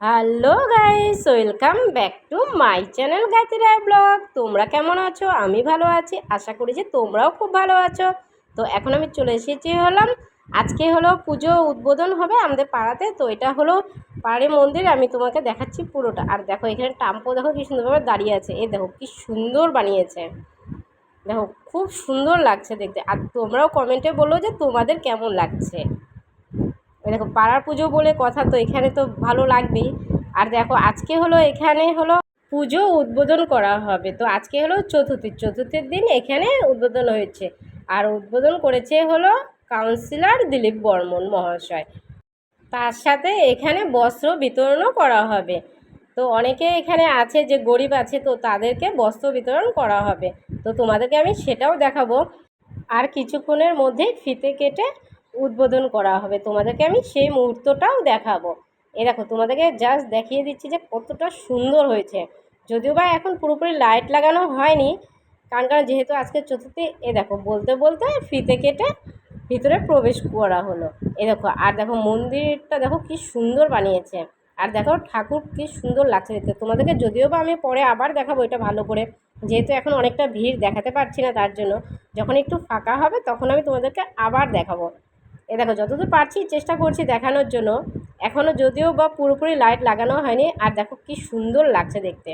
Hello guys, welcome back to my channel Gayatri Roy vlog. তোমরা কেমন আছো? আমি ভালো আছি। আশা করি যে তোমরাও খুব ভালো আছো। তো এখন আমি চলে এসেছি হলাম। আজকে হলো পুজো উদ্বোধন হবে আমাদের পাড়াতে। তো এটা হলো পাড়ে মন্দির। আমি তোমাকে দেখাচ্ছি পুরোটা। আর দেখো, এখানে টাম্পো দেখো কি সুন্দরভাবে দাঁড়িয়ে আছে। এ দেখো, কি সুন্দর বানিয়েছে। দেখো, খুব সুন্দর লাগছে দেখতে। আর তোমরাও কমেন্টে বলো যে তোমাদের কেমন লাগছে। দেখো পাড়ার পুজো বলে কথা তো এখানে তো ভালো লাগবেই। আর দেখো আজকে হলো, এখানে হলো পুজো উদ্বোধন করা হবে। তো আজকে হলো চতুর্থী। চতুর্থীর দিন এখানে উদ্বোধন হয়েছে। আর উদ্বোধন করেছে হলো কাউন্সিলর দিলীপ বর্মন মহাশয়। তার সাথে এখানে বস্ত্র বিতরণও করা হবে। তো অনেকে এখানে আছে যে গরিব আছে, তো তাদেরকে বস্ত্র বিতরণ করা হবে। তো তোমাদেরকে আমি সেটাও দেখাবো। আর কিছুক্ষণের মধ্যে ফিতে কেটে উদ্বোধন করা হবে। তোমাদেরকে আমি সেই মুহূর্তটাও দেখাবো। এ দেখো, তোমাদেরকে জাস্ট দেখিয়ে দিচ্ছি যে কতটা সুন্দর হয়েছে। যদিও বা এখন পুরোপুরি লাইট লাগানো হয়নি, কারণ কারণ যেহেতু আজকে চতুর্থী, এ দেখো, বলতে বলতে ফিতে কেটে ভিতরে প্রবেশ করা হলো। এ দেখো, আর দেখো, মন্দিরটা দেখো কি সুন্দর বানিয়েছে। আর দেখো, ঠাকুর কি সুন্দর লাগছে দেখতে। তোমাদেরকে যদিও বা আমি পরে আবার দেখাবো এটা ভালো করে, যেহেতু এখন অনেকটা ভিড় দেখাতে পারছি না তার জন্য। যখন একটু ফাঁকা হবে, তখন আমি তোমাদেরকে আবার দেখাবো। এ দেখো, যতদূর পারছি চেষ্টা করছি দেখানোর জন্য। এখনও যদিও বা পুরোপুরি লাইট লাগানো হয়নি, আর দেখো কি সুন্দর লাগছে দেখতে।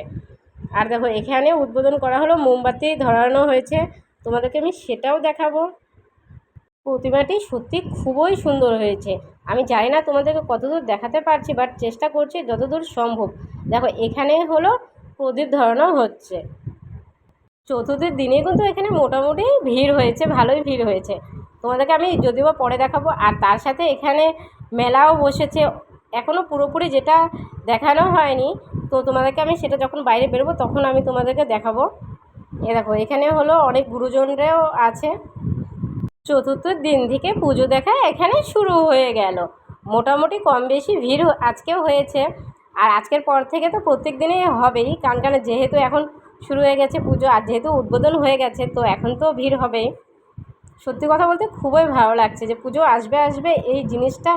আর দেখো, এখানে উদ্বোধন করা হলো মোমবাতি ধরানো হয়েছে। তোমাদেরকে আমি সেটাও দেখাবো। প্রতিমাটি সত্যি খুবই সুন্দর হয়েছে। আমি জানি না তোমাদেরকে কতদূর দেখাতে পারছি বাট চেষ্টা করছি যতদূর সম্ভব। দেখো, এখানে হলো প্রদীপ ধরানো হচ্ছে। চতুর্থের দিনে কিন্তু এখানে মোটামুটি ভিড় হয়েছে, ভালোই ভিড় হয়েছে। তোমাদেরকে আমি যদিও পরে দেখাবো। আর তার সাথে এখানে মেলাও বসেছে। এখনও পুরোপুরি যেটা দেখানো হয়নি, তো তোমাদেরকে আমি সেটা যখন বাইরে বেরোবো তখন আমি তোমাদেরকে দেখাবো। এ দেখো, এখানে হলো অনেক গুরুজনরাও আছে। চতুর্থ দিন থেকে পুজো দেখা এখানে শুরু হয়ে গেল। মোটামুটি কম বেশি ভিড় আজকেও হয়েছে। আর আজকের পর থেকে তো প্রত্যেক দিনে হবেই, কারণ কারণ যেহেতু এখন শুরু হয়ে গেছে পুজো আর যেহেতু উদ্বোধন হয়ে গেছে, তো এখন তো ভিড় হবেই। সত্যি কথা বলতে খুবই ভালো লাগছে যে পুজো আসবে আসবে এই জিনিসটা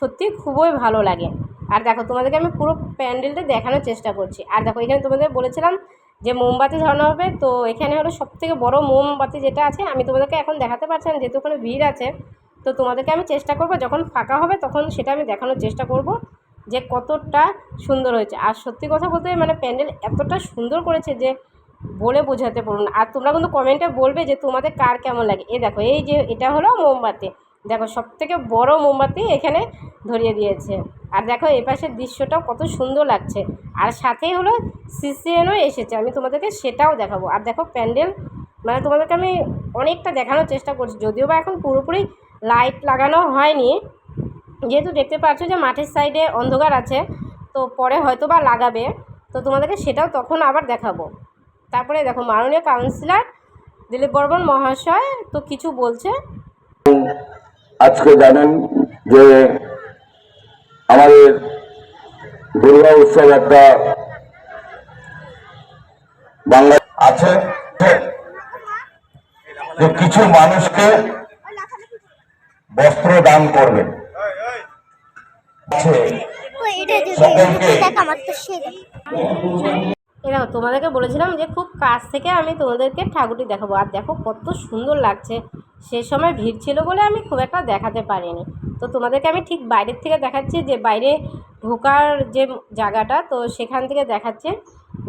সত্যি খুবই ভালো লাগে। আর দেখো, তোমাদেরকে আমি পুরো প্যান্ডেলটা দেখানোর চেষ্টা করছি। আর দেখো, এখানে তোমাদের বলেছিলাম যে মোমবাতি ধরানো হবে, তো এখানে হলো সবথেকে বড় মোমবাতি যেটা আছে, আমি তোমাদেরকে এখন দেখাতে পারছি না যেহেতু ওখানে ভিড় আছে। তো তোমাদেরকে আমি চেষ্টা করব, যখন ফাঁকা হবে তখন সেটা আমি দেখানোর চেষ্টা করব যে কতটা সুন্দর হয়েছে। আর সত্যি কথা বলতে মানে প্যান্ডেল এতটা সুন্দর করেছে যে বলে বোঝাতে পারব না আর তোমরা কিন্তু কমেন্টে বলবে যে তোমাদের কার কেমন লাগে। এই দেখো, এই যে এটা হলো মোমবাতি। দেখো সব থেকে বড় মোমবাতি এখানে ধরিয়ে দিয়েছে। আর দেখো এই পাশের দৃশ্যটাও কত সুন্দর লাগছে। আর সাথেই হলো সিসিএনও এসেছে। আমি তোমাদেরকে সেটাও দেখাবো। আর দেখো, প্যান্ডেল মানে তোমাদেরকে আমি অনেকটা দেখানোর চেষ্টা করছি। যদিও বা এখন পুরোপুরি লাইট লাগানো হয়নি। যেহেতু দেখতে পাচ্ছ যে মাঠের সাইডে অন্ধকার আছে, তো পরে হয়তো বা লাগাবে। তো তোমাদেরকে সেটাও তখন আবার দেখাবো। তারপরে দেখো মাননীয় কাউন্সিলর দিলীপ বর্মন মহাশয় তো কিছু বলছে। আজকে জানেন যে আমাদের দুর্গা উৎসব একটা বাংলা আছে যে কিছু মানুষকে বস্ত্র দান করবেন সকলকে দেখ, তোমাদেরকে বলেছিলাম যে খুব কাছ থেকে আমি তোমাদেরকে ঠাকুরটি দেখাবো। আর দেখো কত সুন্দর লাগছে। সে সময় ভিড় ছিল বলে আমি খুব একটা দেখাতে পারিনি। তো তোমাদেরকে আমি ঠিক বাইরের থেকে দেখাচ্ছি যে বাইরে ঢোকার যে জায়গাটা, তো সেখান থেকে দেখাচ্ছে।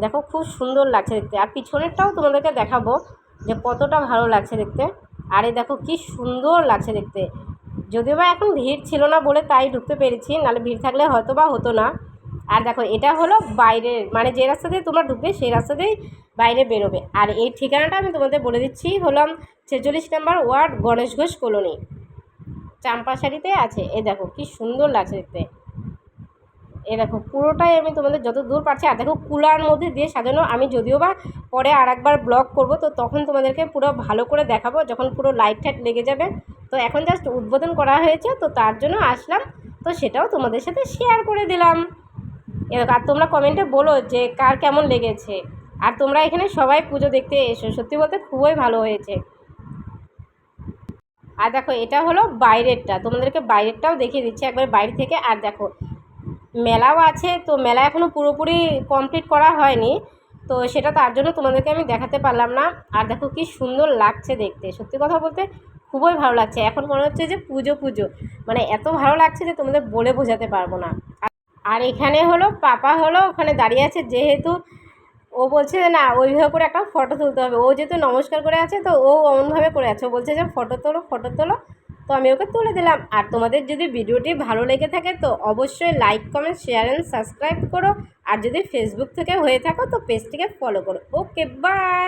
দেখো খুব সুন্দর লাগছে দেখতে। আর পিছনেরটাও তোমাদেরকে দেখাবো যে কতটা ভালো লাগছে দেখতে। আরে দেখো কি সুন্দর লাগছে দেখতে। যদিও বা এখন ভিড় ছিল না বলে তাই ঢুকতে পেরেছি, নাহলে ভিড় থাকলে হয়তো বা হতো না। আর দেখো, এটা হলো বাইরের মানে যে রাস্তা দিয়ে তোমরা ঢুকবে, সেই রাস্তা দিয়েই বাইরে বেরোবে। আর এই ঠিকানাটা আমি তোমাদের বলে দিচ্ছি হলাম ছেচল্লিশ number ward Ganesh Ghosh colony. চাম্পাশাড়িতে আছে। এ দেখো, কি সুন্দর লাগছে দেখতে। এ দেখো, পুরোটাই আমি তোমাদের যত দূর পারছি, আর দেখো, কুলার মধ্যে দিয়ে সাজানো। আমি যদিও বা পরে আর একবার ব্লগ করব, তো তখন তোমাদেরকে পুরো ভালো করে দেখাবো, যখন পুরো লাইট টাইট লেগে যাবে। তো এখন জাস্ট উদ্বোধন করা হয়েছে, তো তার জন্য আসলাম। তো সেটাও তোমাদের সাথে শেয়ার করে দিলাম। আর তোমরা কমেন্টে বলো যে কার কেমন লেগেছে। আর তোমরা এখানে সবাই পুজো দেখতে এসো। সত্যি বলতে খুবই ভালো হয়েছে। আর দেখো, এটা হলো বাইরেরটা। তোমাদেরকে বাইরেরটাও দেখিয়ে দিচ্ছি একবার বাইরে থেকে। আর দেখো, মেলাও আছে। তো মেলা এখনও পুরোপুরি কমপ্লিট করা হয়নি। তো সেটা তার জন্য তোমাদেরকে আমি দেখাতে পারলাম না। আর দেখো, কি সুন্দর লাগছে দেখতে। সত্যি কথা বলতে খুবই ভালো লাগছে। এখন মনে হচ্ছে যে পুজো পুজো। মানে এত ভালো লাগছে যে তোমাদের বলে বোঝাতে পারব না। আর এখানে হলো পাপা হলো ওখানে দাঁড়িয়ে আছে, যেহেতু ও বলছে যে না, ওইভাবে করে একটা ফটো তুলতে হবে। ও যেহেতু নমস্কার করে আছে, তো ও অমনভাবে করে আছে। ও বলছে যে ফটো তোলো ফটো তোলো, তো আমি ওকে তুলে দিলাম। আর তোমাদের যদি ভিডিওটি ভালো লেগে থাকে, তো অবশ্যই like comment share and subscribe করো। আর যদি ফেসবুক থেকে হয়ে থাকো, তো পেজটিকে ফলো করো। Okay bye